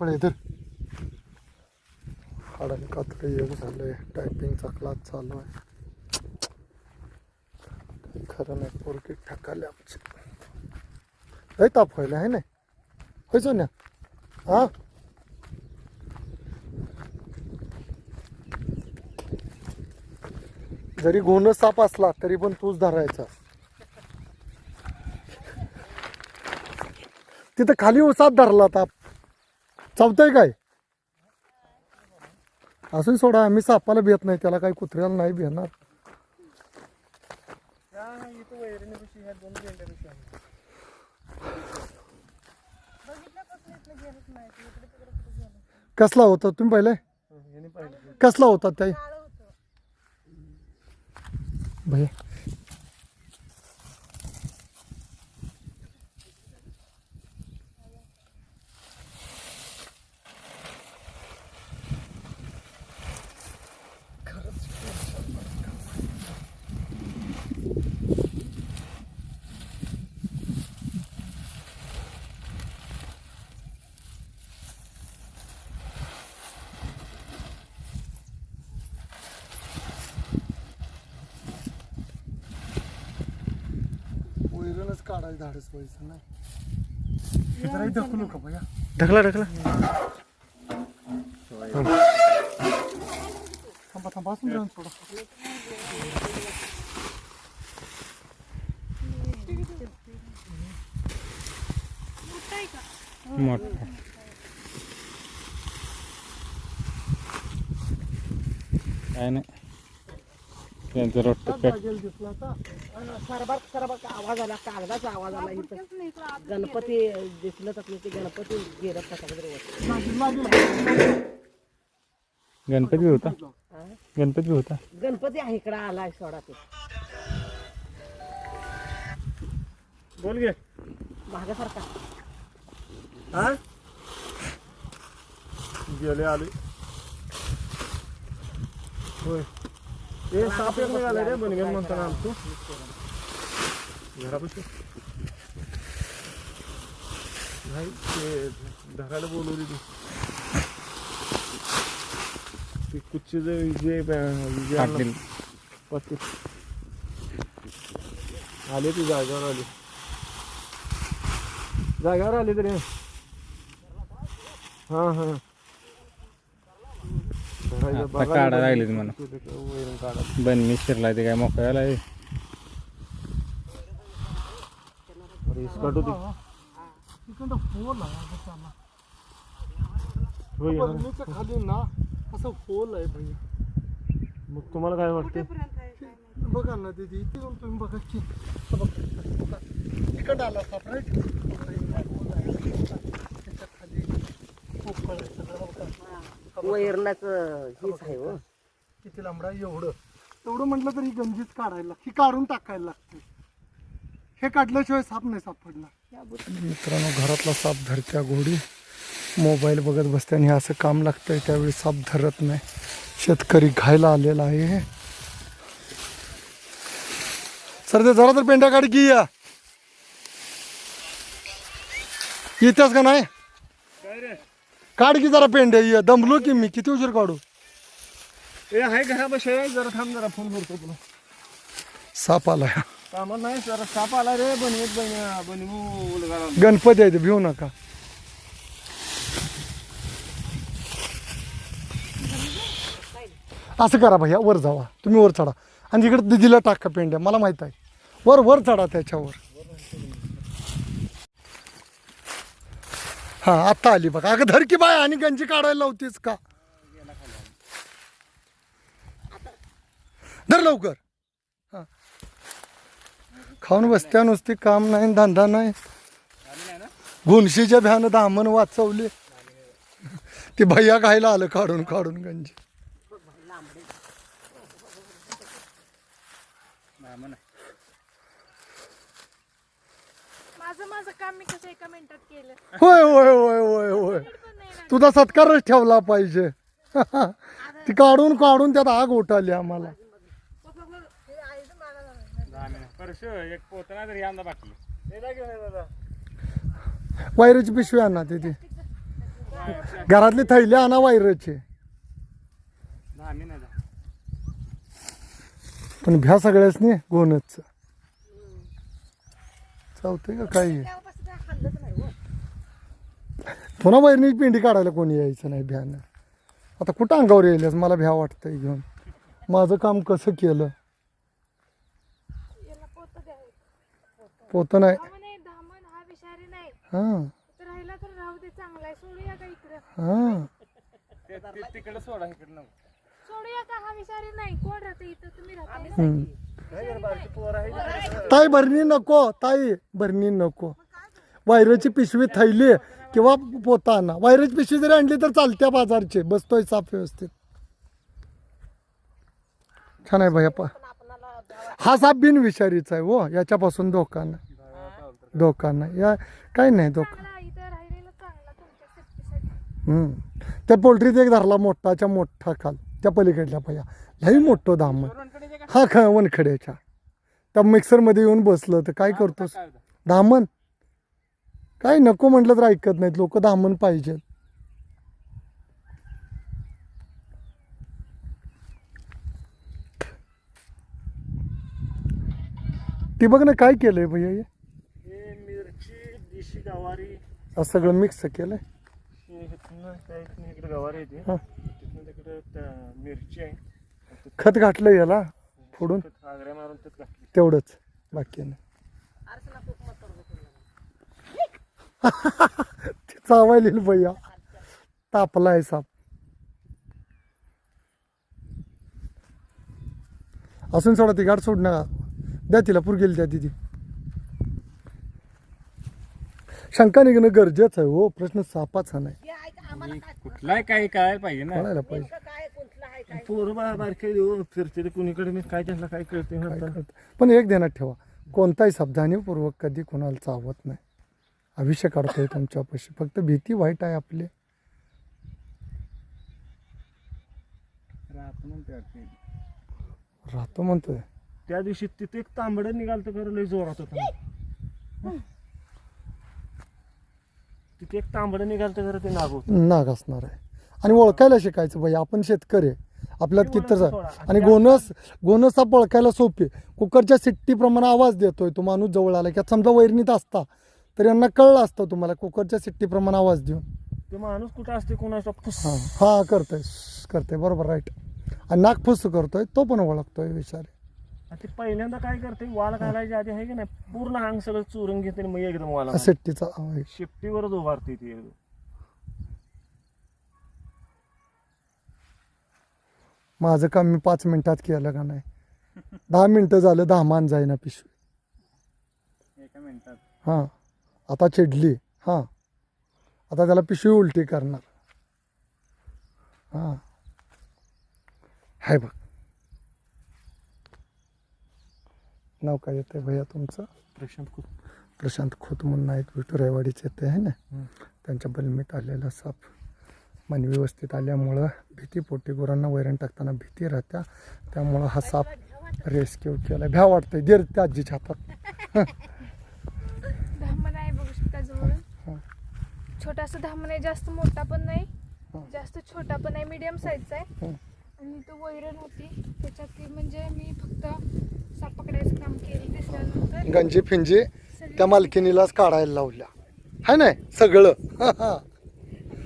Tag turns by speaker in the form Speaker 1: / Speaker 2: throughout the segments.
Speaker 1: पळे तर हाडाने कातडे येऊन झाले टायपिंगचा क्लास चालू आहे. खरं नाही पोरकी ठकाले आमची. लय ताप व्हायला आहे ना. होय ना हा? जरी गोंड साप असला तरी पण तूच धरायचा. तिथं खाली उसात धरला ताप. चावतंय काय? असं सोडा आम्ही सापाला भेट नाही त्याला काही कुत्र्याला नाही भेटणार. कसला होता? तुम्ही पाहिले. कसला होता ताई? भैया. वैरणच काढायला धाडस व्हायचं नाही जरा ढकलू का भैया
Speaker 2: ढकला ढकला.
Speaker 1: थांबा थांबा असून जाऊन सोडा.
Speaker 2: मोठा. काय नाही. त्यांचं रोट पेट
Speaker 1: लागेल दिसला आता
Speaker 3: सरबार सरबार आवाज आला कागदाचा आवाज आला इथं. गणपती दिसलं तर ते गणपती गेलं
Speaker 2: गणपती होता. गणपती होता.
Speaker 3: गणपती आहे इकडं आलाय सोडा ते.
Speaker 2: बोल गे.
Speaker 3: महागासारखा
Speaker 2: हा? गेले आले. होय. ते साप एक निघाले रे बनगेन म्हणताना आमचं. घरापाशी. नाही ते धरायला बोलवली ती. ते कुच्चे जे विजय विजय पाटील. आले ती जागेवर आली. जागेवर आली तरी. हा हा. काढा लागली. म्हणा. बन मी शिरला ते काय मोकळ्याला आहे इसकट होती
Speaker 1: तिकडं होल आहे असं त्याला.
Speaker 2: होय
Speaker 1: बरणीच्या खाली ना असं होल आहे भैया.
Speaker 2: मग तुम्हाला काय वाटते
Speaker 1: बघा ना दीदी इथे तुम्ही बघा की. हे बघा, तिकडं आला राईट त्याच्याखाली पोकळ आहे सगळं बघा.
Speaker 3: वैरणाचं हेच आहे हो.
Speaker 1: किती लांबड एवढं. एवढं म्हटलं तरी गंजीच काढायला लागते. ही काढून टाकायला लागते. हे काढल्याशिवाय साप नाही सापडणार. मित्रांनो घरातला साप धरत्या गोडी मोबाईल बघत बसते आणि हे असं काम लागतंय त्यावेळी साप धरत नाही. शेतकरी घायला आलेला आहे सर ते जरा तर पेंड्या काढ की या. येतेस का नाही? काढ की जरा पेंड्या ये दमलो की मी किती उशीर काढू?
Speaker 2: ए आहे घरापाशी जरा थांब जरा फोन करतो तुला.
Speaker 1: साप आलाय.
Speaker 2: कामाला नाही जरा साप आला रे बनवीत बन बनवू
Speaker 1: गणपती आहे ते भिवू नका. असं करा भैया वर जावा. तुम्ही वर चढा. आणि इकडे दिदीला टाका पेंड्या मला माहीत आहे. वर वर चढा त्याच्यावर. हा आता आली बघा. अगं धरकी बाय आणि गंजी काढायला लावतीस का? धर लवकर. हा. खाऊन बसत्या नुसती काम नाही धंदा नाही. घुणशीच्या भ्यानं दामन वाचवले. ते भैया खायला आलं काढून काढून गंजी
Speaker 4: माझं माझं काम मी कसं एका मिनिटात केलं?
Speaker 1: होय होय होय होय होय. तुझा सत्कारच ठेवला पाहिजे. ती काढून काढून त्यात आग उठाली आम्हाला.
Speaker 2: एक पोतना तरी यंदा बाकी
Speaker 1: वायराची पिशवी आणा तिथे घरातली थैली आणा वायरचे. पण भ्या सगळ्याच नाही गोनच. चालतंय का काही
Speaker 3: तेव्हापासून काय खाल्लंच नाही हो.
Speaker 1: पुन्हा वैरणीची पिंडी काढायला कोणी यायचं नाही भ्यानं. आता कुठं अंगावर येईलच मला भ्या वाटतंय घेऊन. माझं काम कसं केलं?
Speaker 4: याला पोत द्या
Speaker 1: पोतं नाही.
Speaker 4: हा
Speaker 1: हां.
Speaker 4: तर राहिला तर राहू दे चांगला आहे. सोडूया का इकडं?
Speaker 1: हां.
Speaker 2: ते- ते- तिकडे सोडा इकडे नको.
Speaker 4: सोडूया का हा विषारी नाही? कोण राहते इथं? तुम्ही राहता ना?
Speaker 1: हम्म. ताई भरणी नको. ताई भरणी नको. वायराची पिशवी थैली किंवा पोता आणा वायराची पिशवी जरी आणली तर चालत्या बाजारचे. बसतोय साफ व्यवस्थित. छान आहे भैया. हा साप बिनविषारीचा आहे हो. याच्यापासून धोका नाही धोका. नाही या काही नाही धोका. त्या पोल्ट्रीत एक धरला मोठाच्या मोठा खाल. त्या पलीकडल्या भैया. लई मोठं धामण हा खा वनखड्याच्या. त्या मिक्सरमध्ये येऊन बसलं तर काय करतोस? धामण. काय नको म्हटलं तर ऐकत नाहीत. लोक धामण पाहिजे ती बघ ना काय केलंय भैया हे.
Speaker 5: हे मिरची देशी गवारी.
Speaker 1: असं सगळं मिक्स केलंय.
Speaker 5: हे इथनं काय इथनं इकडे गवारी येते.
Speaker 1: हा.
Speaker 5: तिथनं तिकडे त्या मिरची आहे.
Speaker 1: खत घातलं याला फोडून.
Speaker 5: मारून त्यात घातली
Speaker 1: तेवढंच. बाकी नाही
Speaker 3: आरसला खूप मत करतो
Speaker 1: ते चावायलेलं भैया. तापलाय साप. असून सोडा ती गाठ सोड नका. द्या तिला पुरगेल द्या तिथे शंका निघणं गरजेचं आहे हो प्रश्न सापाचा नाही.
Speaker 3: हे आहे काय
Speaker 2: कुठलाय काही कळायला पाहिजे ना?
Speaker 1: कळायला पाहिजे.
Speaker 3: काय आहे काय?
Speaker 5: पोरं बा बारके देऊ फिरते कुणीकडे मी काय त्यांना काय कळते
Speaker 1: काय
Speaker 5: म्हणतात
Speaker 1: कळतं. पण एक ध्यानात ठेवा कोणताही साप जाणीवपूर्वक कधी कोणाला चावत नाही. आयुष्य काढतोय तुमच्यापाशी. फक्त भीती वाईट आहे आपली.
Speaker 2: राहतो म्हणते वाटते.
Speaker 1: राहतो म्हणतोय.
Speaker 5: त्या दिवशी तिथे एक तांबडं निघालतं खरं लय जोरात होतं. तिथे एक तांबडं निघालतं खरं ते नाग होतं.
Speaker 1: नाग असणार आहे. आणि ओळखायला शिकायचं भाई आपण शेतकरी आहे. आपल्यात
Speaker 5: ते
Speaker 1: किती
Speaker 5: थोडा.
Speaker 1: आणि गोनस गोनस हा ओळखायला सोपे कुकरच्या सिट्टीप्रमाणे आवाज देतोय तो माणूस जवळ आला की आता समजा वैरणीत असता. तर यांना कळलं असतं तुम्हाला कुकरच्या सिट्टीप्रमाणे आवाज देऊन.
Speaker 5: ते माणूस कुठं असते कोणाचा फुस.
Speaker 1: हां हां करतोय करतोय बरोबर राईट आणि नाक फुस करतोय तो पण ओळखतोय विचारे
Speaker 5: आणि ते पहिल्यांदा काय करते वाल घालायच्या आधी आहे की नाही पूर्ण अंग सगळं चुरून घेते आणि मग एकदम वाला.
Speaker 1: सिट्टीचा आवाज.
Speaker 5: शेपटीवरच उभारते ती. एकदम
Speaker 1: माझं काम मी पाच मिनिटात केलं का नाही? दहा मिनिटं झालं दहा मान जाईना पिशवी.
Speaker 2: एका मिनिटात.
Speaker 1: हां. आता चिडली. हां. आता त्याला पिशवी उलटी करणार. हां. हाय बघ. नाव काय येतं भैया तुमचं?
Speaker 5: प्रशांत खूप
Speaker 1: प्रशांत खोत म्हणून आहेत विठुरायवाडीचे येते आहे ना. त्यांच्या बलमीत आलेला साप मन व्यवस्थित आल्यामुळं भीतीपोटी गुरांना वैरण टाकताना भीती राहत्या. त्यामुळं हा साप रेस्क्यू केला भ्या वाटतंय. दे रे त्या आजीच्या हातात
Speaker 4: धामण आहे बघू शकता
Speaker 1: हा.
Speaker 4: जवळून छोटासा धामण आहे जास्त मोठा पण नाही.
Speaker 1: हा.
Speaker 4: जास्त छोटा पण नाही मीडियम साईजचा आहे.
Speaker 1: हं.
Speaker 4: आणि तो वैरण होती. त्याच्यात ती म्हणजे मी फक्त साप पकडायचं काम केलं दिसल्यानंतर.
Speaker 1: गंजी फिंजी त्या मालकिनीलाच काढायला लावल्या. हाय नाही? सगळं.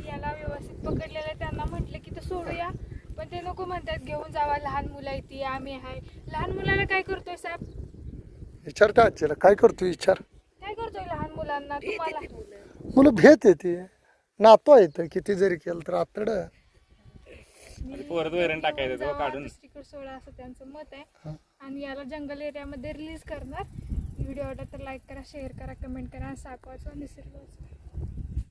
Speaker 4: याला व्यवस्थित पकडलेलं. त्यांना म्हटलं की ते सोडूया. पण ते नको म्हणतात घेऊन जावा लहान मुलं येते आम्ही आहे. लहान मुलाला काय करतोय साहेब
Speaker 1: विचार त्या आजीला. काय करतो विचार?
Speaker 4: काय करतोय लहान मुलांना? तुम्हाला
Speaker 1: मुलं भेट येते नातो येतं किती जरी केलं तर आतड
Speaker 2: आणि परत वैरण टाकायचं तो काढून.
Speaker 4: स्टिकर सोडा असं त्यांचं मत आहे. आणि याला जंगल एरियामध्ये रिलीज करणार. व्हिडिओ आवडला तर लाईक करा शेअर करा कमेंट करा साप वाचवा निसर्ग वाचवा